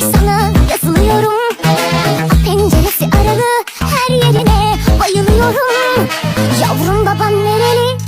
Sana yazılıyorum. Penceresi aralı her yerine bayılıyorum. Yavrum babam nereli?